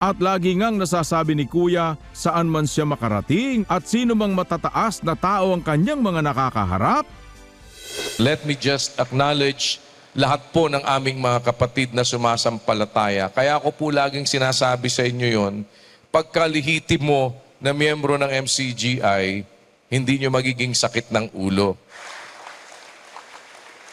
At lagi ngang nasasabi ni Kuya saan man siya makarating at sino mang matataas na tao ang kanyang mga nakakaharap. Let me just acknowledge lahat po ng aming mga kapatid na sumasampalataya. Kaya ako po laging sinasabi sa inyo yon, pagkalihiti mo na miyembro ng MCGI, hindi nyo magiging sakit ng ulo.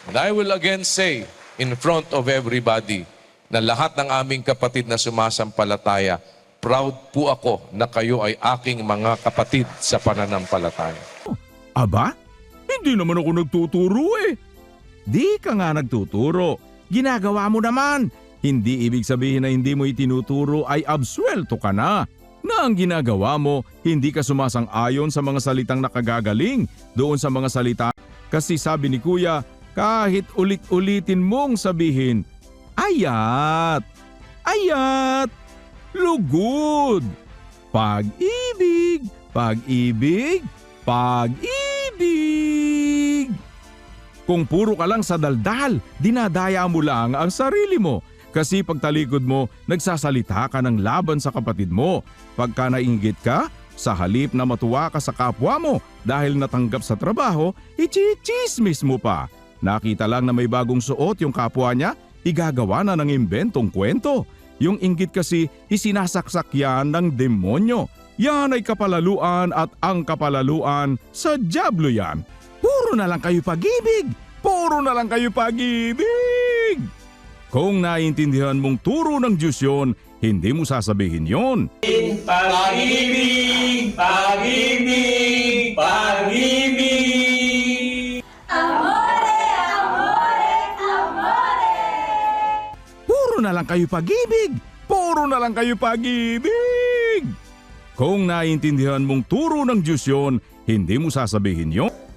And I will again say in front of everybody na lahat ng aming kapatid na sumasampalataya, proud po ako na kayo ay aking mga kapatid sa pananampalataya. Aba, hindi naman ako nagtuturo eh. Di ka nga nagtuturo. Ginagawa mo naman. Hindi ibig sabihin na hindi mo itinuturo ay absuelto ka na. Na ang ginagawa mo, hindi ka sumasang-ayon sa mga salitang nakagagaling doon sa mga salita. Kasi sabi ni Kuya, kahit ulit-ulitin mong sabihin, ayat, ayat, lugod, pag-ibig, pag-ibig, pag-ibig. Kung puro ka lang sa daldal, dinadaya mo lang ang sarili mo. Kasi pagtalikod mo, nagsasalita ka ng laban sa kapatid mo. Pagka nainggit ka, sa halip na matuwa ka sa kapwa mo dahil natanggap sa trabaho, ichichismis mo pa. Nakita lang na may bagong suot yung kapwa niya, igagawa na ng imbentong kwento. Yung inggit kasi isinasaksak yan ng demonyo. Yan ay kapalaluan at ang kapalaluan sa Diablo yan. Puro na lang kayo pag-ibig! Puro na lang kayo pag-ibig! Kung naiintindihan mong turo ng Diyos yon, hindi mo sasabihin yon. Pag-ibig, pag-ibig, Puro na lang kayo pag-ibig! Puro na lang kayo pag-ibig! Kung naiintindihan mong turo ng Diyos yon, hindi mo sasabihin yon.